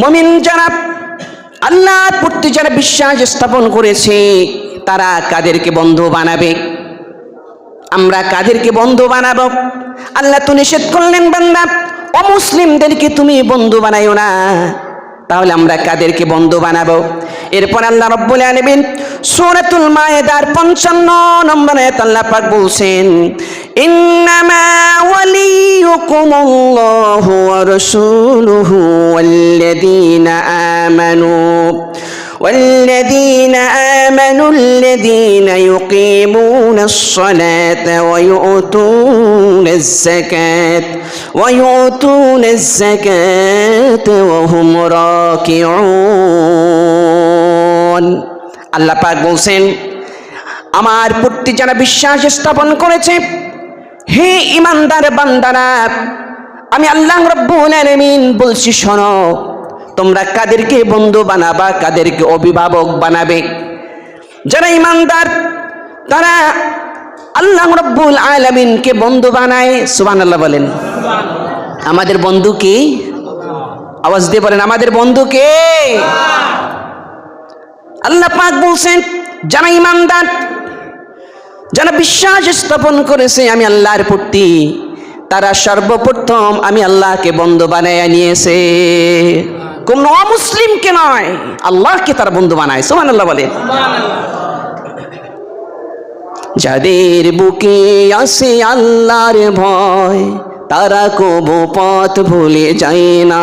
মমিন যারা আল্লাহ প্রতি যারা বিশ্বাস স্থাপন করেছে, তারা কাদেরকে বন্ধ বানাবে? আমরা কাদেরকে বন্ধ বানাবো? আল্লাহ তো নিষেধ করলেন বান্দা, অমুসলিমদেরকে তুমি বন্ধু বানাইও না। তাহলে আমরা কাদেরকে বন্ধু বানাবো? এরপর আল্লাহ রব্বুল আলামিন সূরাতুল মায়েদার 55 নম্বর আল্লাহ পাক বলছেন, ইন্নামা ওয়ালিয়ুকুমুল্লাহু ওয়া রাসূলুহু ওয়াল্লাযীনা আমানু। والذين آمنوا الذين يقيمون الصلاة ويؤتون الزكاة ويؤتون الزكاة وهم راكعون আল্লাহ পাক বলছেন আমার প্রতি যারা বিশ্বাস স্থাপন করেছে হে ইমানদার বান্দারা আমি আল্লাহ রব্বুল আলামিন বলছি শোনো তোমরা কাদেরকে বন্ধু বানাবা, কাদেরকে অভিভাবক বানাবে। যারা ইমানদার, তারা আল্লাহ রব্বুল আলামিনকে বন্ধু বানায়, সুবহানাল্লাহ বলেন। আমাদের বন্ধু কি? আওয়াজ দিয়ে বলেন, আমাদের বন্ধু কে? আল্লাহ পাক বলছেন, যারা ইমানদার, যারা বিশ্বাস স্থাপন করেছে আমি আল্লাহর প্রতি, তারা সর্বপ্রথম আমি আল্লাহকে বন্ধু বানাইয়া নিয়েছে। কোন অমুসলিমকে নয়? আল্লাহকে তার বন্ধু বানায় সোমান আল্লাহ বলে যাদের বুকে আসে আল্লাহর ভয় তারা কবু পথ ভুলে যায় না।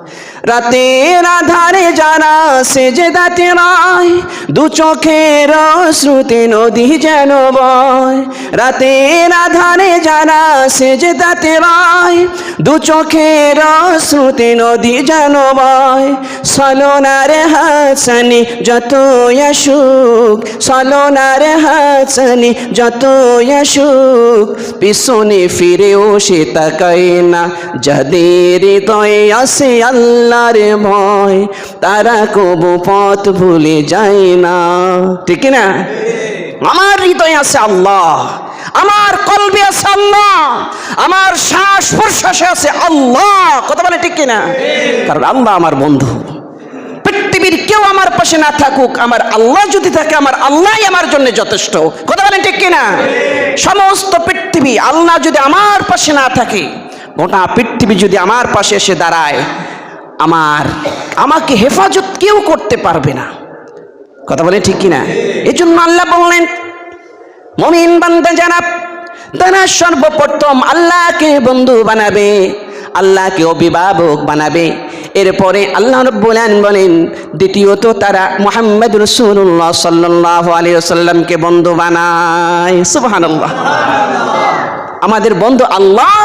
রাতের আধারে যারা সেজে দাতে রায় দু চোখের শ্রুতি নদী যেন বয়। রাতের আধারে যারা সেজে দাতে রায় দু চোখের শ্রুতি নদী যেন বয়। সলনার হাসানি যত আসুক, সলনার হাসানি যত আসুক, পিছনে ফিরেও সে তাকায় না, যাদের হৃদয়ে আসে আল্লাহর ভয়, তারা কবু পথ ভুলে যায় না। ঠিক না? আমার হৃদয়ে আছে আল্লাহ, আমার কলবে আছে আল্লাহ, আমার শ্বাস প্রশ্বাসে আছে আল্লাহ। কথা বলে ঠিক কিনা কারণ আল্লাহ আমার বন্ধু। পৃথিবীর কেউ আমার পাশে না থাকুক, আমার আল্লাহ যদি থাকে, আমার আল্লাহ আমার জন্য যথেষ্ট। কথা বলেন ঠিক কিনা সমস্ত পৃথিবী আল্লাহ যদি আমার পাশে না থাকে, গোটা পৃথিবী যদি আমার পাশে এসে দাঁড়ায় আমার, আমাকে হেফাজত কেউ করতে পারবে না। কথা বলে ঠিক কিনা? এই জন্য আল্লাহ বললেন, মমিন বান্দা যারা তারা সর্বপ্রথম আল্লাহকে বন্ধু বানাবে, আল্লাহকে অভিভাবক বানাবে। এরপরে আল্লাহ রব্বুল বলেন, দ্বিতীয়ত তারা মোহাম্মদ রসুল্লাহ সাল্লাহ আলী সাল্লামকে বন্ধু বানায়। সুবহানাল্লাহ। আমাদের বন্ধু আল্লাহ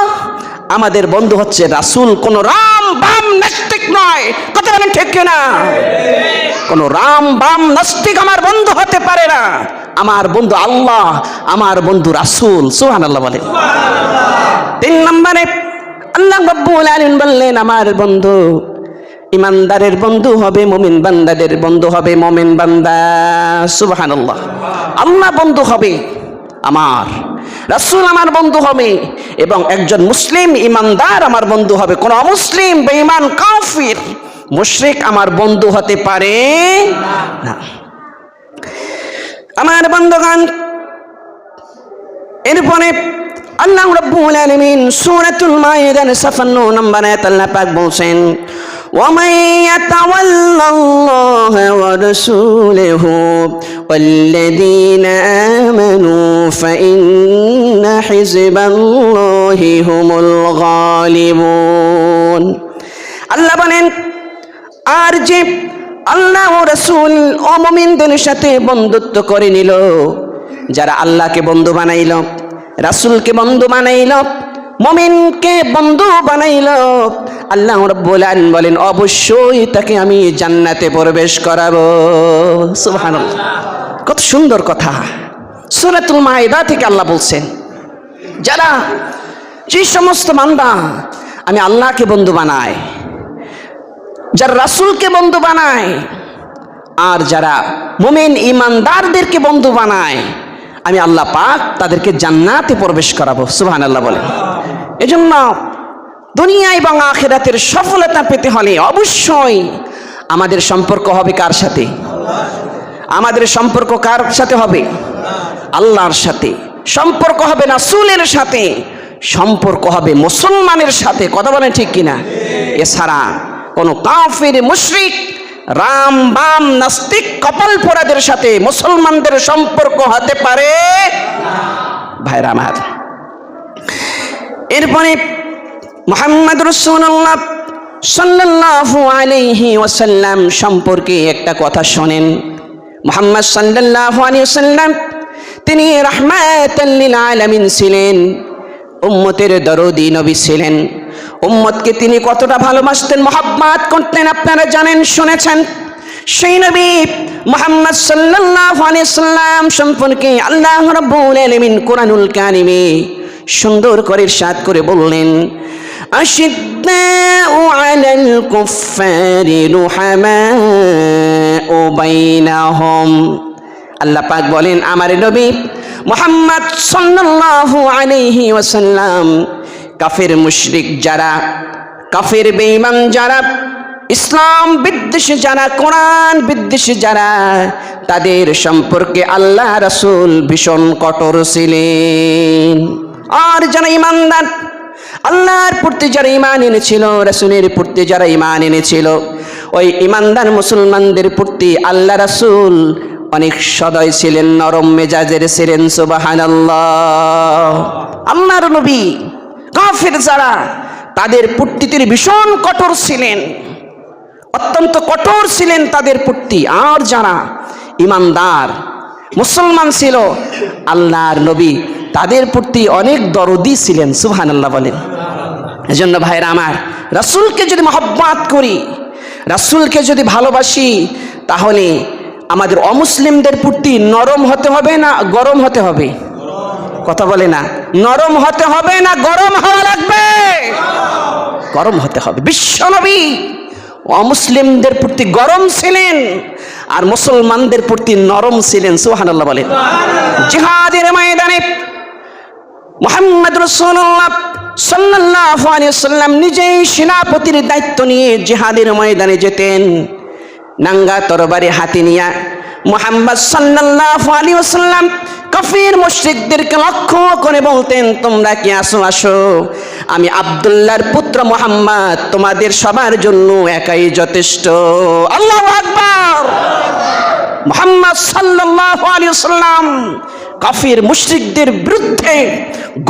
আমাদের বন্ধু হচ্ছে রাসূল, কোন রাম বাম নাস্তিক নয়। কথা বলেন ঠিক কিনা? কোন রাম বাম নাস্তিক আমার বন্ধু হতে পারে না। আমার বন্ধু আল্লাহ, আমার বন্ধু রাসূল, সুবহানাল্লাহ বলে। তিন নম্বরে, আল্লাহ রব্বুল আলামিন বললেন, আমার বন্ধু, ইমানদারের বন্ধু হবে মুমিন বান্দাদের বন্ধু হবে মুমিন বান্দা, সুবহানাল্লাহ। আল্লাহ বন্ধু হবে আমার রাসুল আমার বন্ধু হবে এবং একজন মুসলিম ইমানদার আমার বন্ধু হবে। কোন অমুসলিম, বেঈমান, কাফির, মুশরিক আমার বন্ধু হতে পারে না। আমার বন্ধুগণ, এরপরে আল্লাহ রাব্বুল আলামিন সূরাতুল মায়েদার সাফা নম্বর আয়াত আল্লাহ পাক বলেন ওয়া মাই ورسوله والذين آمنوا فإن حزب الله هم الغالبون আল্লাহ বলেন আর যে আল্লাহ ও রসুল অমমিনদের সাথে বন্ধুত্ব করে নিল যারা আল্লাহকে বন্ধু বানাইল রাসূলকে বন্ধু বানাইল মমিনকে বন্ধু বানাইল। আল্লাহ রব্বুল বলেন, অবশ্যই তাকে আমি জান্নাতে প্রবেশ করাবো। সুবহানাল্লাহ। কত সুন্দর কথা। সুরাতুল মায়েদা থেকে আল্লাহ বলছেন, যারা, যে সমস্ত মান্দা আমি আল্লাহকে বন্ধু বানাই, যারা রাসূলকে বন্ধু বানায় আর যারা মোমেন ইমানদারদেরকে বন্ধু বানায়, আমি আল্লাহ পাক তাদেরকে জান্নাতে প্রবেশ করাবো। সুবহান আল্লাহ বলে এজন্য দুনিয়া এবং আখেরাতের সফলতা পেতে হলে অবশ্যই আমাদের সম্পর্ক হবে কার সাথে? আমাদের সম্পর্ক কার সাথে হবে? আল্লাহর সাথে। সম্পর্ক হবে না সুলের সাথে। সম্পর্ক হবে মুসলমানের সাথে। কথা বলেন ঠিক কিনা? এছাড়া কোনো কাফির, মুশরিক, রাম, বাম, নাস্তিক, কপাল পোড়াদের সাথে মুসলমানদের সম্পর্ক হতে পারে? ভাইরা আমার এরপরে মোহাম্মদ রসুল্লাহ সাল্লাল্লাহু আলাইহি ওয়াসাল্লাম সম্পর্কে একটা কথা শোনেন। মোহাম্মদ সাল্লাল্লাহু আলাইহি ওসাল্লাম তিনি রাহমাতাল লিল আলামিন ছিলেন, উম্মতের দরদি নবী ছিলেন। উম্মতকে তিনি কতটা ভালোবাসতেন, মহাব্বাত করতেন আপনারা জানেন, শুনেছেন? সেই নবী মোহাম্মদ সাল্লাল্লাহু আলাইহি সাল্লাম সম্পর্কে আল্লাহ রাব্বুল আলামিন কোরআনুল কারিমে সুন্দর করে সাত করে বললেন أشداء على الكفار رحماء بينهم আল্লাহ পাক বলেন আমার নবী মোহাম্মদ সাল্লাল্লাহু আলাইহি ওয়াসাল্লাম কাফের মুশরিক যারা কাফের বেঈমান যারা ইসলাম বিদ্বেষী যারা কোরআন বিদ্বেষী যারা তাদের সম্পর্কে আল্লাহ রাসূল ভীষণ কঠোর ছিলেন আর যারা ইমানদার, আল্লাহর প্রতি যারা ইমান এনেছিল, রাসূলের প্রতি যারা ইমান এনেছিল, ওই ইমানদার মুসলমানদের প্রতি আল্লাহ রাসূল অনেক সদয় ছিলেন, নরম মেজাজের ছিলেন সুবাহান আল্লাহর নবী কাফের যারা, তাদের প্রতি তিনি ভীষণ কঠোর ছিলেন, অত্যন্ত কঠোর ছিলেন তাদের প্রতি। আর যারা ইমানদার মুসলমান ছিল, আল্লাহর নবী তাদের প্রতি অনেক দরদি ছিলেন সুবহান আল্লাহ বলেন। এজন্য ভাইরা আমার, রাসূলকে যদি মহব্বাত করি, রাসূলকে যদি ভালোবাসি, তাহলে আমাদের অমুসলিমদের প্রতি নরম হতে হবে না গরম হতে হবে? কথা বলে না, নরম হতে হবে না গরম হওয়া লাগবে? গরম হতে হবে। বিশ্বনবী অমুসলিমদের প্রতি গরম ছিলেন আর মুসলমানদের প্রতি নরম ছিলেন, সুবহানাল্লাহ বলেন। জিহাদের ময়দানে মোহাম্মদ রসুল্লাহ আলাইহি সাল্লাম নিজেই সেনাপতির দায়িত্ব নিয়ে জিহাদের ময়দানে যেতেন। নাঙ্গা তরবারি হাতে নিয়া মোহাম্মদ সাল্লাল্লাহু আলাইহি ওয়াসাল্লাম কফির মুশরিকদেরকে লক্ষ্য করে বলতেন, তোমরা কি আসো আসো। আমি আব্দুল্লাহর পুত্র মোহাম্মদ তোমাদের সবার জন্য একাই যথেষ্ট। আল্লাহ আকবার। মোহাম্মদ সাল্লাল্লাহু আলাইহি ওয়াসাল্লাম কাফির মুশরিকদের বিরুদ্ধে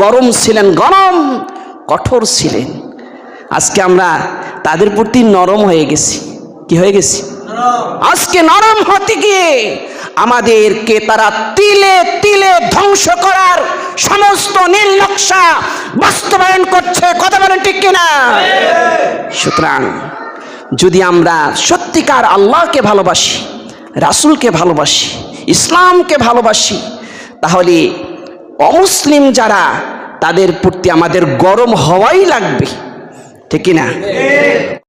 গরম ছিলেন গরম কঠোর ছিলেন। আজকে আমরা তাদের প্রতি নরম হয়ে গেছি। কি হয়ে গেছি? আজকে নরম হতে গিয়ে আমাদেরকে তারা তিলে তিলে ধ্বংস করার সমস্ত নীল নকশা বাস্তবায়ন করছে। কথা বলেন ঠিক কিনা? সুতরাং যদি আমরা সত্যিকার আল্লাহকে ভালোবাসি, রাসূলকে ভালোবাসি, ইসলামকে ভালোবাসি, তাহলে অমুসলিম যারা, তাদের প্রতি আমাদের গরম হওয়াই লাগবে। ঠিক না